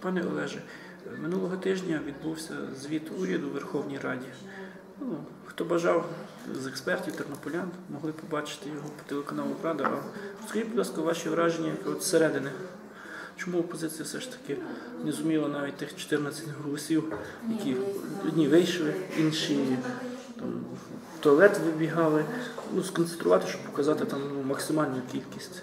Пане Олеже, минулого тижня відбувся звіт уряду у Верховній Раді. Ну, хто бажав з експертів тернополян, могли побачити його по телеканалу Рада. А скажіть, будь ласка, ваші враження от зсередини. Чому опозиція все ж таки не зуміла навіть тих 14 голосів, які одні вийшли, інші там, в туалет вибігали, ну, сконцентрувати, щоб показати там ну, максимальну кількість.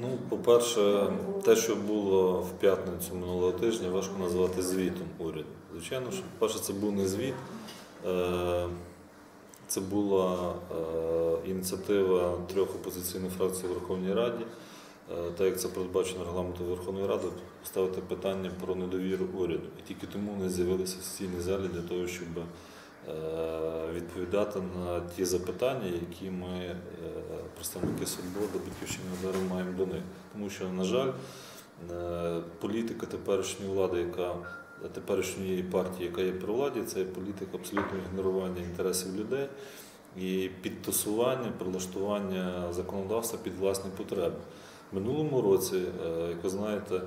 Ну, по-перше, те, що було в п'ятницю минулого тижня, важко назвати звітом уряду. Звичайно, що по-перше, це був не звіт, е, це була е, ініціатива трьох опозиційних фракцій у Верховній Раді. Е, Так як це передбачено регламентом Верховної Ради, поставити питання про недовіру уряду. І тільки тому вони з'явилися в сесійній залі для того, щоб відповідати на ті запитання, які ми, е, представники свободи, батьківщини удару, маємо до них. Тому що, на жаль, е, політика теперішньої влади, яка теперішньої партії, яка є при владі, це політика абсолютного ігнорування інтересів людей і підтасування, прилаштування законодавства під власні потреби. Минулому році, е, як ви знаєте,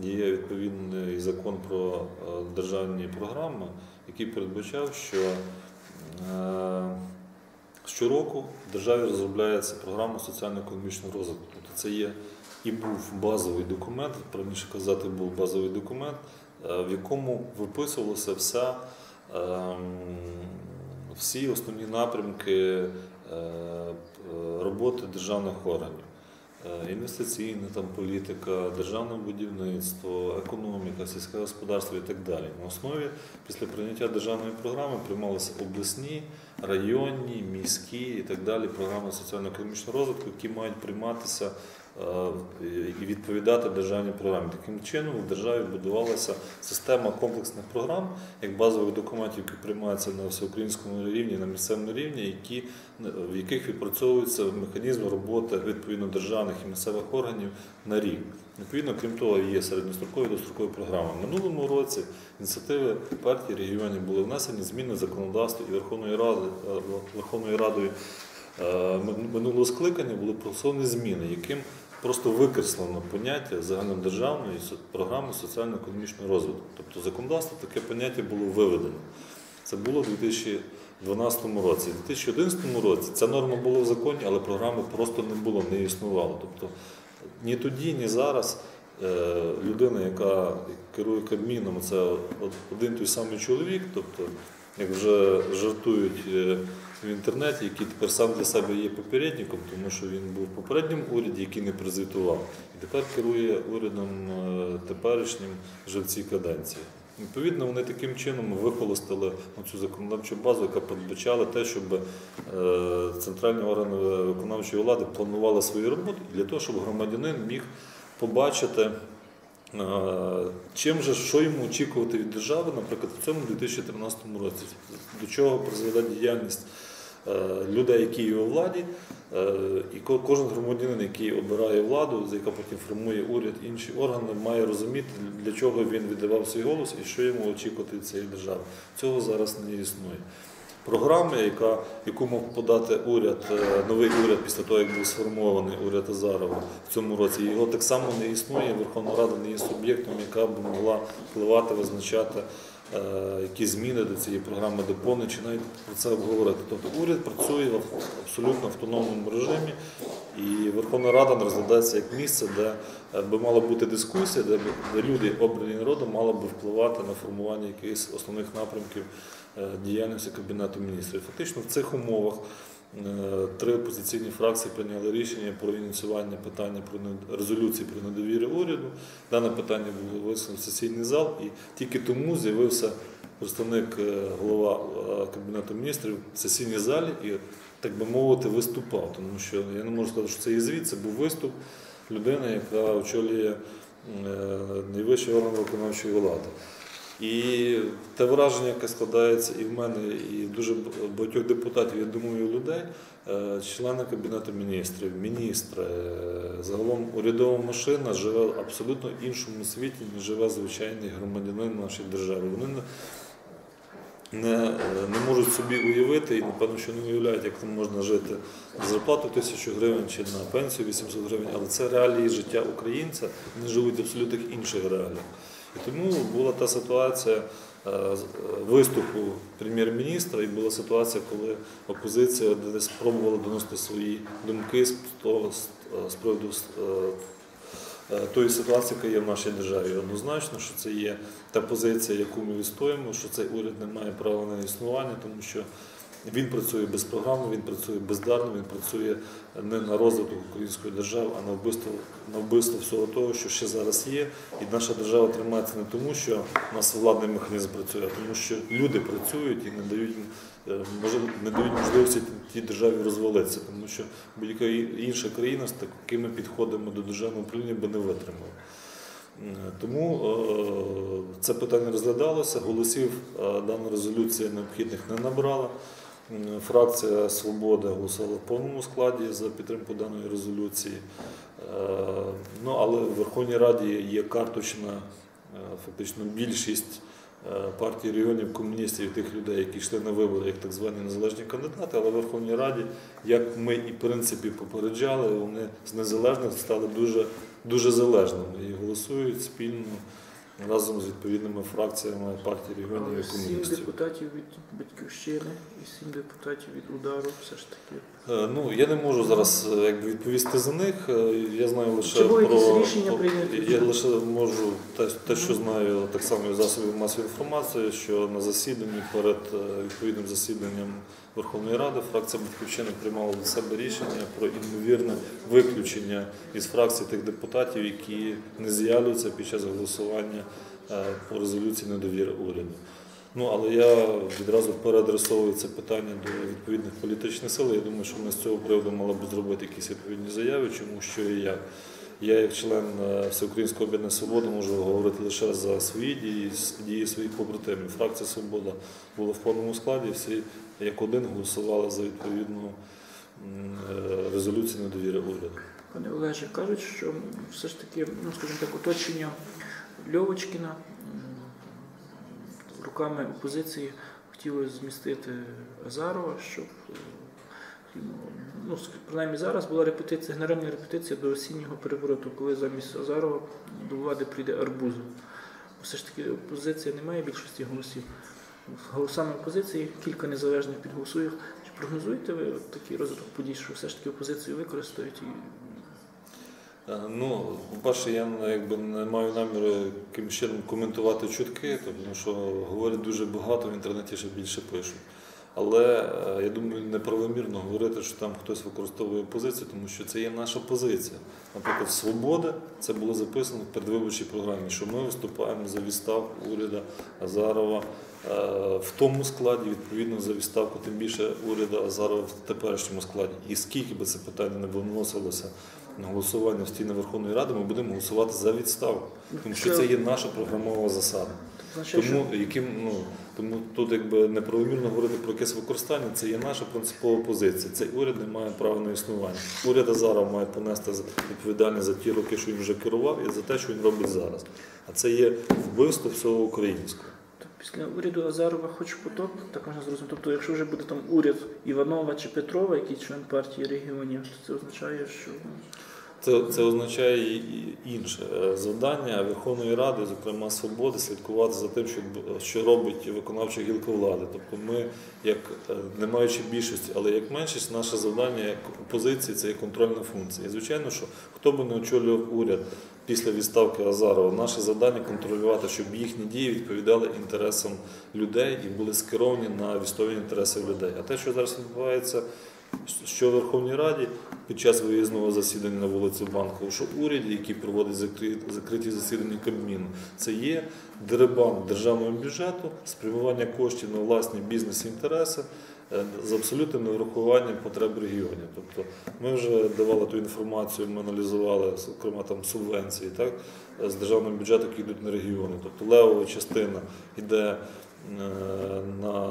є відповідний закон про е, державні програми, який передбачав, що е, щороку в державі розробляється програма соціально-економічного розвитку. Тобто це є і був базовий документ, правильніше казати, був базовий документ, е, в якому виписувалася вся, ем, всі основні напрямки е, роботи державних органів. Е, Інвестиційна там політика, державне будівництво, економіка, сільське господарство і так далі. На основі після прийняття державної програми приймалися обласні, районні, міські і так далі програми соціально-економічного розвитку, які мають прийматися і відповідати державній програмі. Таким чином в державі будувалася система комплексних програм, як базових документів, які приймаються на всеукраїнському рівні, на місцевому рівні, які, в яких відпрацьовується механізм роботи відповідно державних і місцевих органів на рік. Відповідно, крім того, є середньострокові і дострокові програми. Минулому році ініціативи партії регіонів були внесені зміни в законодавство і Верховною Радою, Верховною Радою е, минулого скликання були проголосовані зміни, яким просто викреслено поняття загальнодержавної програми соціально-економічного розвитку. Тобто законодавство таке поняття було виведено. Це було у 2012 році. У 2011 році ця норма була в законі, але програми просто не було, не існувало. Тобто ні тоді, ні зараз е, людина, яка керує Кабміном, це один той самий чоловік, тобто, як вже жартують е, в інтернеті, який тепер сам для себе є попередником, тому що він був в попередньому уряді, який не презентував. І тепер керує урядом е, теперішнім вже в цій каденції. Відповідно, вони таким чином вихолостили цю законодавчу базу, яка передбачала те, щоб е, центральні органи виконавчої влади планували свою роботу для того, щоб громадянин міг побачити, чим же що йому очікувати від держави, наприклад, в цьому 2013 році, до чого призведе діяльність е, людей, які є у владі, е, і кожен громадянин, який обирає владу, за яка потім формує уряд, інші органи, має розуміти, для чого він віддавав свій голос і що йому очікувати від цієї держави. Цього зараз не існує. Програма, яка, яку мав подати уряд, е, новий уряд після того, як був сформований уряд Азарова в цьому році, його так само не існує. Верховна Рада не є суб'єктом, яка б могла впливати, визначати е, які зміни до цієї програми доповнення, чи навіть про це обговорити. Тобто уряд працює в абсолютно автономному режимі, і Верховна Рада розглядається як місце, де е, би мала бути дискусія, де, люди, обрані народом, мали б впливати на формування якихось основних напрямків діяльності Кабінету міністрів. Фактично в цих умовах е, три опозиційні фракції прийняли рішення про ініціювання питання про резолюції про недовіру уряду. Дане питання було висунуто в сесійний зал, і тільки тому з'явився представник е, голова е, Кабінету міністрів в сесійній залі і, так би мовити, виступав. Тому що я не можу сказати, що це є звіт, це був виступ людини, яка очолює е, найвищий орган виконавчої влади. І те враження, яке складається і в мене, і в дуже багатьох депутатів, я думаю, і людей, е, члени Кабінету міністрів, міністри, е, загалом урядова машина живе в абсолютно іншому світі, ніж живе звичайний громадянин нашої держави. Вони не- не, можуть собі уявити і, напевно, що не уявляють, як там можна жити з зарплатою тисячу гривень чи на пенсію 800 гривень, але це реалії життя українця, вони живуть в абсолютно інших реаліях. І тому була та ситуація е, е, виступу прем'єр-міністра, і була ситуація, коли опозиція спробувала доносити свої думки з того з, приводу е, е, тої ситуації, яка є в нашій державі. Однозначно, що це є та позиція, яку ми відстоїмо, що цей уряд не має права на існування, тому що він працює безпрограмно, він працює бездарно, він працює не на розвиток української держави, а на вбивство, на вбивство всього того, що ще зараз є. І наша держава тримається не тому, що у нас владний механізм працює, а тому, що люди працюють і не дають, е, не дають можливості тій державі розвалитися, тому що будь-яка інша країна з такими підходами до державного управління би не витримала. Тому е, це питання розглядалося, голосів е, дана резолюція необхідних не набрала. Фракція Свобода голосувала в повному складі за підтримку даної резолюції. Е, Ну, але в Верховній Раді є карточна е, фактично більшість е, партій регіонів комуністів тих людей, які йшли на вибори як так звані незалежні кандидати, але в Верховній Раді, як ми і в принципі попереджали, вони з незалежних стали дуже, дуже залежними і голосують спільно разом з відповідними фракціями партій регіонів і сім депутатів від батьківщини і сім депутатів від удару все ж таки. Е, Ну, я не можу зараз е, якби, відповісти за них. Е, Я знаю лише якісь про рішення прийняті? Я лише можу те, те, що знаю так само із засобів масової інформації, що на засіданні перед відповідним засіданням Верховної Ради фракція Батьківщини приймала для себе рішення про імовірне виключення із фракції тих депутатів, які не з'являються під час голосування е, по резолюції недовіри уряду. Ну, але я відразу переадресовую це питання до відповідних політичних сил. Я думаю, що ми з цього приводу мали б зробити якісь відповідні заяви, чому що і як. Я, як член е, Всеукраїнського об'єднання Свобода, можу говорити лише за свої дії, дії своїх побратимів. Фракція Свобода була в повному складі, всі як один голосували за відповідну е, резолюцію недовіри уряду. Пане Олеже, кажуть, що все ж таки, ну скажімо так, оточення Льовочкіна руками опозиції хотіло змістити Азарова, щоб е, ну, принаймні зараз була репетиція, генеральна репетиція до осіннього перевороту, коли замість Азарова до влади прийде Арбузов. Все ж таки опозиція не має більшості голосів. Голосами опозиції кілька незалежних підголосує. Чи прогнозуєте ви такий розвиток подій, що все ж таки опозицію використають і Е, Ну, по-перше, я ну, якби не маю наміру якимось чином коментувати чутки, тому що говорять дуже багато, в інтернеті ще більше пишуть. Але е, я думаю, неправомірно говорити, що там хтось використовує позицію, тому що це є наша позиція. Наприклад, свобода це було записано в передвиборчій програмі, що ми виступаємо за відставку уряду Азарова е, в тому складі, відповідно за відставку, тим більше уряду Азарова в теперішньому складі. І скільки би це питання не виносилося на голосування в стіни Верховної Ради, ми будемо голосувати за відставку, тому що це є наша програмова засада. Тому яким ну тому тут якби неправомірно говорити про якесь використання, це є наша принципова позиція. Цей уряд не має права на існування. Уряд Азаров має понести відповідальність за ті роки, що він вже керував, і за те, що він робить зараз. А це є вбивство всього українського. після уряду Азарова хоч потоп, так можна зрозуміти. Тобто, якщо вже буде там уряд Іванова чи Петрова, який член партії регіонів, то це означає, що Це, це означає інше Е, завдання Верховної Ради, зокрема свободи, слідкувати за тим, що, що робить виконавча гілка влади. Тобто ми, як е, не маючи більшості, але як меншість, наше завдання як опозиції це є контрольна функція. І звичайно, що хто би не очолював уряд після відставки Азарова, наше завдання контролювати, щоб їхні дії відповідали інтересам людей і були скеровані на військові інтереси людей. А те, що зараз відбувається що в Верховній Раді під час виїзного засідання на вулиці Банкову, що уряді, який проводить закриті, засідання Кабміну, це є дерибан державного бюджету, спрямування коштів на власні бізнес-інтереси е, з абсолютним неврахуванням потреб регіонів. Тобто ми вже давали ту інформацію, ми аналізували, зокрема там субвенції, так, з державного бюджету, які йдуть на регіони. Тобто левова частина йде е, на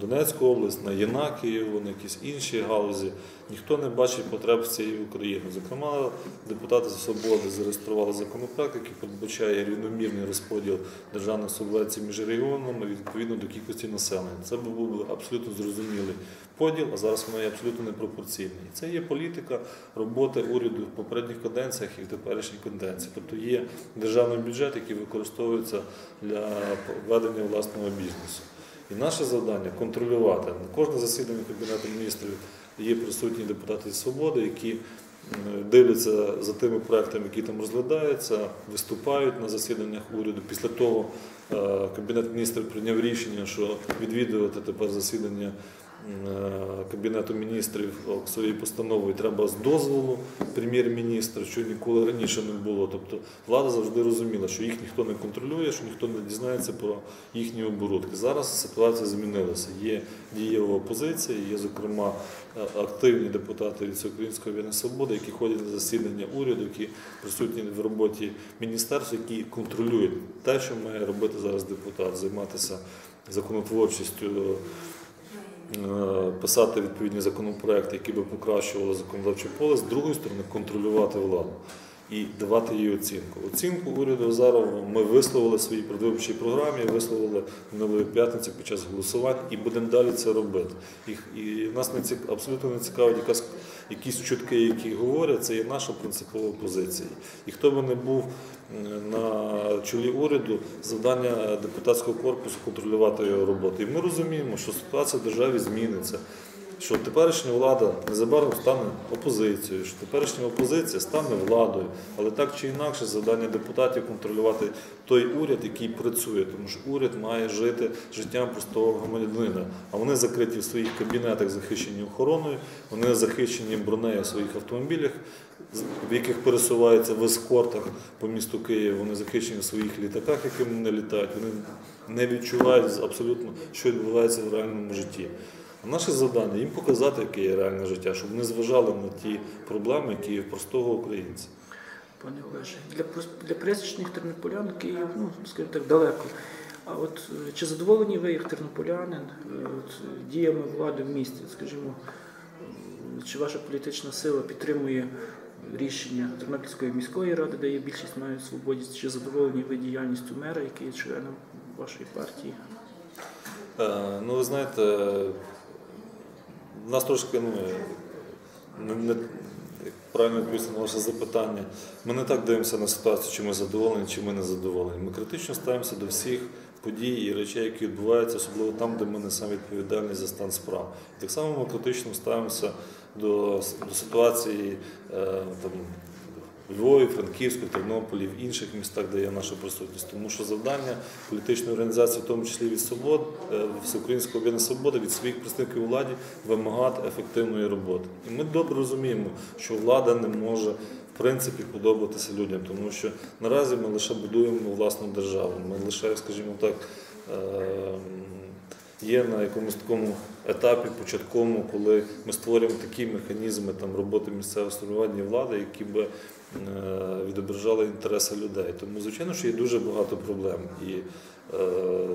Донецьку область, на Єнакіїв, на якісь інші галузі. Ніхто не бачить потреб цієї України. Зокрема, депутати Свободи зареєстрували законопроект, який передбачає рівномірний розподіл державних субвенцій між регіонами відповідно до кількості населення. Це був абсолютно зрозумілий поділ, а зараз воно є абсолютно непропорційне. І це є політика роботи уряду в попередніх каденціях і в теперішній каденції. Тобто є державний бюджет, який використовується для ведення власного бізнесу. І наше завдання контролювати. На кожне засідання Кабінету міністрів є присутні депутати зі свободи, які дивляться за тими проектами, які там розглядаються, виступають на засіданнях уряду. Після того е, Кабінет міністрів прийняв рішення, що відвідувати тепер засідання Кабінету міністрів своєю постановою треба з дозволу прем'єр-міністра, що ніколи раніше не було. Тобто влада завжди розуміла, що їх ніхто не контролює, що ніхто не дізнається про їхні оборудки. Зараз ситуація змінилася. Є дієва опозиція, є, зокрема, е, активні депутати від Всеукраїнської об'єднання свободи, які ходять на засідання уряду, які присутні в роботі міністерства, які контролюють те, що має робити зараз депутат, займатися законотворчістю. Е, Писати відповідні законопроекти, які би покращували законодавче поле, з другої сторони контролювати владу і давати їй оцінку. Оцінку уряду Азарова ми висловили в своїй передвиборчій програмі, висловили минулої п'ятниці під час голосувань і будемо далі це робити. І, і нас не цік, абсолютно не цікавить якась, якісь чутки, які говорять, це є наша принципова позиція. І хто би не був на чолі уряду, завдання депутатського корпусу контролювати його роботу. І ми розуміємо, що ситуація в державі зміниться що теперішня влада незабаром стане опозицією, що теперішня опозиція стане владою, але так чи інакше завдання депутатів контролювати той уряд, який працює, тому що уряд має жити життям простого громадянина. А вони закриті в своїх кабінетах, захищені охороною, вони захищені бронею в своїх автомобілях, в яких пересуваються в ескортах по місту Києва. Вони захищені в своїх літаках, якими не літають. Вони не відчувають абсолютно, що відбувається в реальному житті. А Наше завдання їм показати, яке є реальне життя, щоб вони зважали на ті проблеми, які є в простого українця. Пане Олеже, для, для пересічних тернополян Київ, ну, скажімо так, далеко. А от е, чи задоволені ви, як тернополянин, е, от, діями влади в місті? Скажімо, е, чи ваша політична сила підтримує рішення Тернопільської міської ради, де є більшість має свободність, чи задоволені ви діяльністю мера, який є членом вашої партії? Е, Ну, ви знаєте, нас трошки ну, не, не, правильно відповісти на ваше запитання. Ми не так дивимося на ситуацію, чи ми задоволені, чи ми не задоволені. Ми критично ставимося до всіх подій і речей, які відбуваються, особливо там, де ми несемо відповідальність за стан справ. Так само ми критично ставимося до, до ситуації е, там, Львові, Франківську, Тернополі, в інших містах, де є наша присутність. Тому що завдання політичної організації, в тому числі від свобод, е, Всеукраїнського об'єднання свободи, від своїх представників владі вимагати ефективної роботи. І ми добре розуміємо, що влада не може в принципі подобатися людям, тому що наразі ми лише будуємо власну державу. Ми лише, скажімо так. е, Є на якомусь такому етапі початковому, коли ми створюємо такі механізми там, роботи місцевого і влади, які би відображали інтереси людей. Тому, звичайно, що є дуже багато проблем. І е,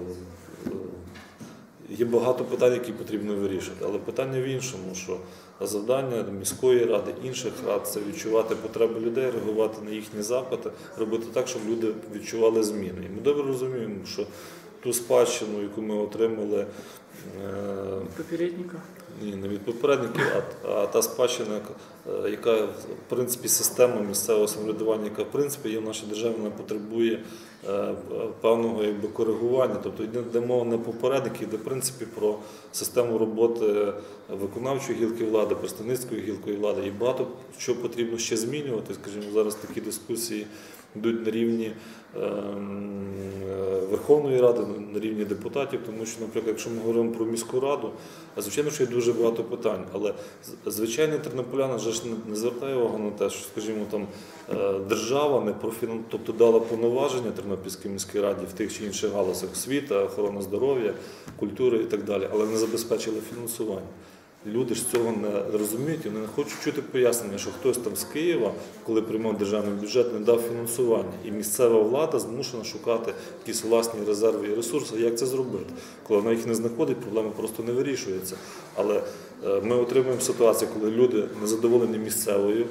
є багато питань, які потрібно вирішити. Але питання в іншому, що завдання міської ради, інших рад це відчувати потреби людей, реагувати на їхні запити, робити так, щоб люди відчували зміни. І ми добре розуміємо, що ту спадщину, яку ми отримали. е, Попередника? Ні, не від попередників, а, а та спадщина, яка- яка в принципі система місцевого самоврядування, яка в принципі є в нашій державі, вона потребує е, певного якби, коригування. Тобто йде мова не попередники, йде в принципі про систему роботи виконавчої гілки влади, представницької гілки влади. І багато що потрібно ще змінювати. Скажімо, зараз такі дискусії йдуть на рівні е, Верховної Ради, на рівні депутатів, тому що, наприклад, якщо ми говоримо про міську раду, звичайно, що є дуже багато питань, але звичайний тернополянин вже ж не- звертає увагу на те, що, скажімо, там е, держава не профінан... тобто дала повноваження Тернопільській міській раді в тих чи інших галузях освіта, охорона здоров'я, культури і так далі, але не забезпечила фінансування. люди ж цього не розуміють, і вони не хочуть чути пояснення, що хтось там з Києва, коли приймав державний бюджет, не дав фінансування. І місцева влада змушена шукати якісь власні резерви і ресурси. Як це зробити? Коли вона їх не знаходить, проблема просто не вирішується. Але е, ми отримуємо ситуацію, коли люди незадоволені місцевою.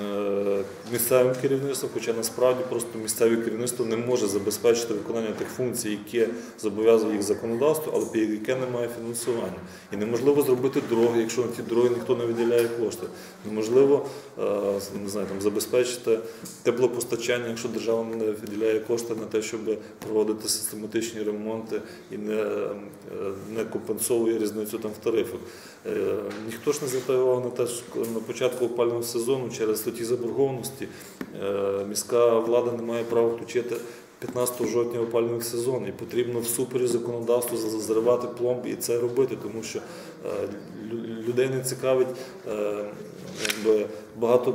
Е, Місцевим керівництвом, хоча насправді просто місцеве керівництво не може забезпечити виконання тих функцій, які зобов'язує їх законодавство, але під яке немає фінансування. І неможливо зробити дороги, якщо на ті дороги ніхто не виділяє кошти. Неможливо е, не знаю, там, забезпечити теплопостачання, якщо держава не виділяє кошти на те, щоб проводити систематичні ремонти і не, е, не компенсовує різницю там в тарифах. Ніхто ж не звертає увагу на те, що на початку опального сезону через статті заборгованості е, міська влада не має права включити 15 жовтня опалювальний сезон. І потрібно всупереч законодавству за- зривати пломби і це робити, тому що е, людей не цікавить е, багато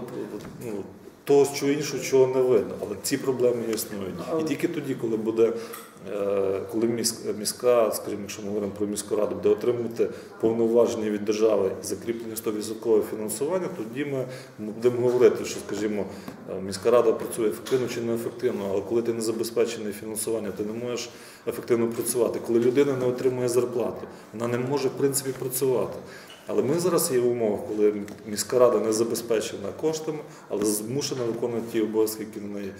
ну, того, що іншого, чого не видно. Але ці проблеми існують. І тільки тоді, коли буде, е, коли міська, скажімо, якщо ми говоримо про міську раду, буде отримувати повноваження від держави і закріплення 100% фінансування, тоді ми будемо говорити, що, скажімо, е, міська рада працює ефективно чи неефективно, але коли ти не забезпечений фінансуванням, ти не можеш ефективно працювати. Коли людина не отримує зарплату, вона не може в принципі працювати. Але ми зараз є в умовах, коли міська рада не забезпечена коштами, але змушена виконувати ті обов'язки, які на неї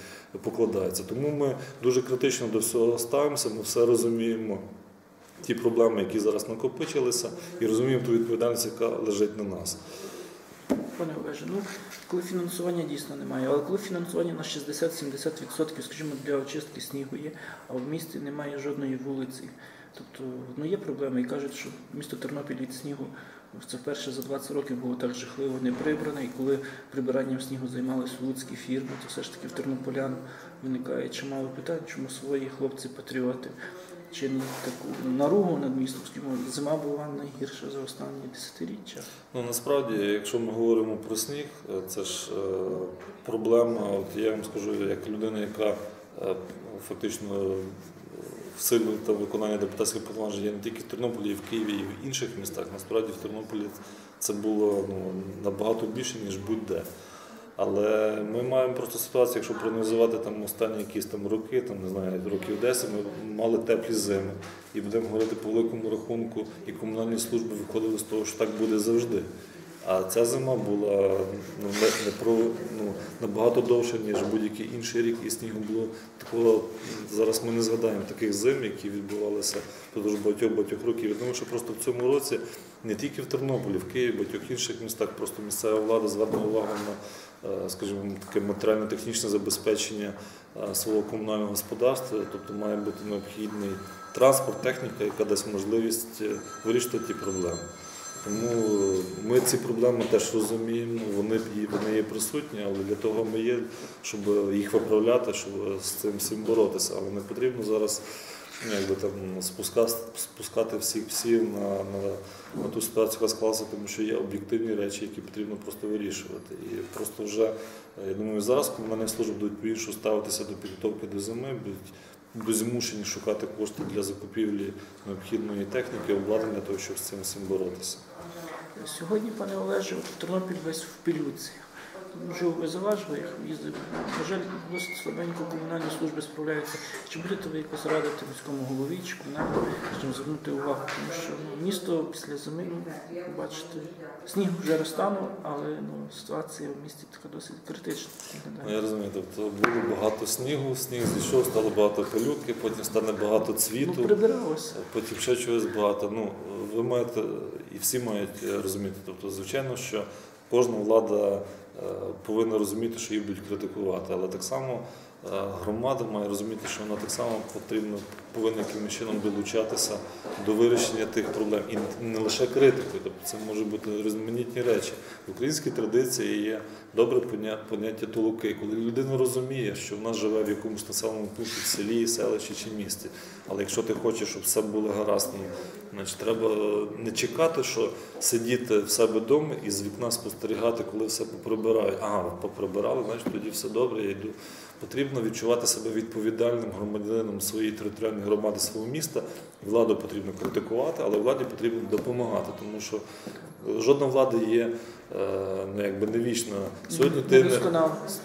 покладаються. Тому ми дуже критично до всього ставимося, ми все розуміємо. Ті проблеми, які зараз накопичилися, і розуміємо ту відповідальність, яка лежить на нас. Пане Олеже, ну коли фінансування дійсно немає, але коли фінансування на 60-70%, скажімо, для очистки снігу є, а в місті немає жодної вулиці. Тобто ну, є проблеми і кажуть, що місто Тернопіль від снігу це вперше за 20 років було так жахливо не прибране, і коли прибиранням снігу займалися луцькі фірми, то все ж таки в тернополян виникає чимало питань, чому свої хлопці-патріоти чинять таку наругу над містом. Зима була найгірша за останні десятиріччя. Ну насправді, якщо ми говоримо про сніг, е, це ж е, проблема. От я вам скажу, як людина, яка е, фактично в та виконання депутатських повноважень не тільки в Тернополі, і в Києві, і в інших містах. Насправді в Тернополі це було ну, набагато більше, ніж будь-де. Але ми маємо просто ситуацію, якщо проаналізувати там останні якісь там роки, там не знаю, років 10, ми мали теплі зими. І будемо говорити по великому рахунку, і комунальні служби виходили з того, що так буде завжди. А ця зима була ну, не, про, ну, набагато довше, ніж будь-який інший рік, і снігу було такого. Зараз ми не згадаємо таких зим, які відбувалися впродовж багатьох-багатьох років. Думаю, що просто в цьому році не тільки в Тернополі, в Києві, в багатьох інших містах просто місцева влада звернула увагу на, е, скажімо, таке матеріально-технічне забезпечення е, свого комунального господарства, тобто має бути необхідний транспорт, техніка, яка дасть можливість е, вирішити ті проблеми. Тому ми ці проблеми теж розуміємо, вони, вони є присутні, але для того ми є, щоб їх виправляти, щоб з цим всім боротися. Але не потрібно зараз ну, якби, там, спускати, спускати всіх псів на, на, на ту ситуацію, яка склалася, тому що є об'єктивні речі, які потрібно просто вирішувати. І просто вже, е, я думаю, зараз комунальні служби будуть по-іншому ставитися до підготовки до зими, будуть будуть змушені шукати кошти для закупівлі необхідної техніки, обладнання для того, щоб з цим всім боротися. Сьогодні, пане Олеже, Тернопіль весь в пилюці. Жив ви заважили, їх їздив. На жаль, досить слабенько комунальні служби справляються. Чи будете ви якось радити міському голові чи комунальному, щоб звернути увагу? Тому що ну, місто після зими, ну, побачите, сніг вже розтанув, але ну, ситуація в місті така досить критична. Ну, я розумію, тобто було багато снігу, сніг зійшов, стало багато пилюки, потім стане багато Ну, цвіту, прибиралося. потім ще чогось багато. Ну, ви маєте, і всі мають розуміти. Тобто, звичайно, що кожна влада повинна розуміти, що її будуть критикувати, але так само е, громада має розуміти, що вона так само потрібно повинна якимось чином долучатися до вирішення тих проблем. І не лише критикою, тобто це можуть бути різноманітні речі. В українській традиції є добре поняття толуки, коли людина розуміє, що вона живе в якомусь населеному пункті, в селі, селищі чи місті. Але якщо ти хочеш, щоб все було гаразд, ну, значить треба не чекати, що сидіти в себе вдома і з вікна спостерігати, коли все поприбирають. Ага, поприбирали, значить тоді все добре, я йду. Потрібно відчувати себе відповідальним громадянином своєї територіальної громади, свого міста. Владу потрібно критикувати, але владі потрібно допомагати, тому що Жодна влада є е, ну, якби не вічна. Сьогодні ти не,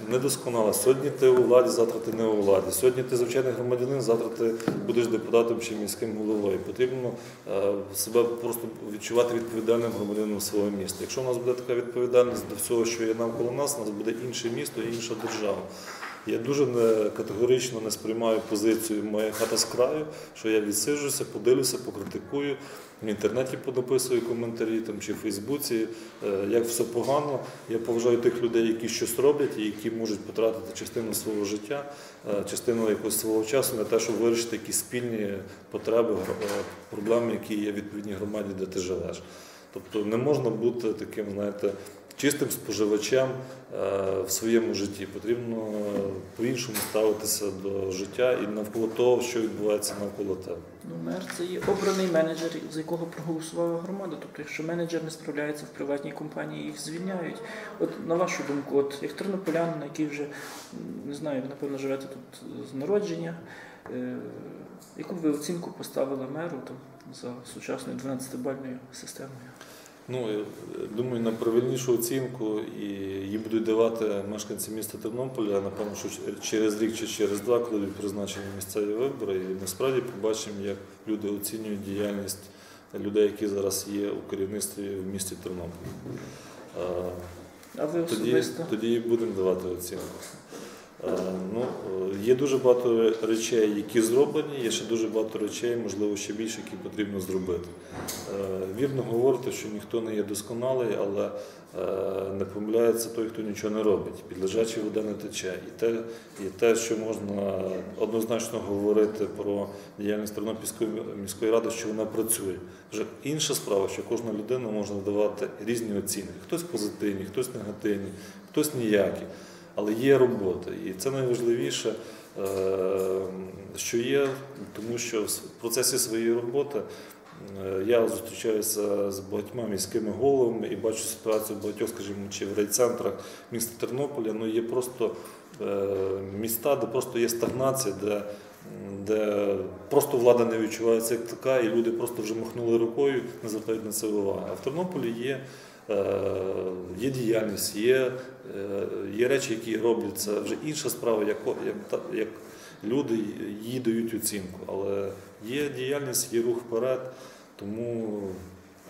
недосконала. Сьогодні ти у владі, завтра ти не у владі. Сьогодні ти звичайний громадянин, завтра ти будеш депутатом чи міським головою. Потрібно е, себе просто відчувати відповідальним громадянином свого міста. Якщо в нас буде така відповідальність до всього, що є навколо нас, у нас буде інше місто і інша держава. Я дуже не, категорично не сприймаю позицію моя хата з краю, що я відсиджуся, подивлюся, покритикую, в інтернеті понаписую коментарі там, чи в Фейсбуці, е, як все погано. Я поважаю тих людей, які щось роблять і які можуть потратити частину свого життя, е, частину якогось свого часу на те, щоб вирішити якісь спільні потреби, е, проблеми, які є в відповідній громаді, де ти живеш. Тобто не можна бути таким, знаєте, чистим споживачем е, в своєму житті. Потрібно е, по-іншому ставитися до життя і навколо того, що відбувається навколо тебе. Ну, мер це є обраний менеджер, за якого проголосувала громада. Тобто, якщо менеджер не справляється в приватній компанії, їх звільняють. От на вашу думку, от як тернополянин, який вже не знаю, напевно живете тут з народження, е, яку ви оцінку поставили меру там за сучасною 12-бальною системою? Ну, е, думаю, на правильнішу оцінку і її будуть давати мешканці міста Тернополя, напевно, що через рік чи через два, коли будуть призначені місцеві вибори, і насправді побачимо, як люди оцінюють діяльність людей, які зараз є у керівництві в місті Тернополь. Е, А ви Тоді, особисто? тоді будемо давати оцінку. Е, Ну, е, є дуже багато речей, які зроблені, є ще дуже багато речей, можливо, ще більше, які потрібно зробити. Е, Вірно говорити, що ніхто не є досконалий, але не помиляється той, хто нічого не робить. Під лежачі вода не тече. І те, і те, що можна однозначно говорити про діяльність Тернопільської міської ради, що вона працює. Вже інша справа, що кожна людина може давати різні оцінки. Хтось позитивні, хтось негативні, хтось ніякі. Але є робота, і це найважливіше, е, що є, тому що в процесі своєї роботи е, я зустрічаюся з багатьма міськими головами і бачу ситуацію в багатьох, скажімо, чи в райцентрах міста Тернополя. Ну є просто е, міста, де просто є стагнація, де, де просто влада не відчувається як така, і люди просто вже махнули рукою, не звертають на це уваги. А в Тернополі є. Е, Є діяльність, є, е, є речі, які робляться. Вже інша справа, як, як, як люди їй дають оцінку. Але є діяльність, є рух вперед. Тому,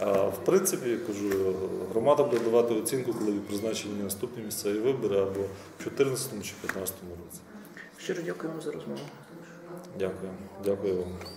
а в принципі, я кажу, громада буде давати оцінку, коли призначені наступні місцеві вибори або в 2014 чи 2015 році. Щиро дякуємо за розмову. Дякую. Дякую вам.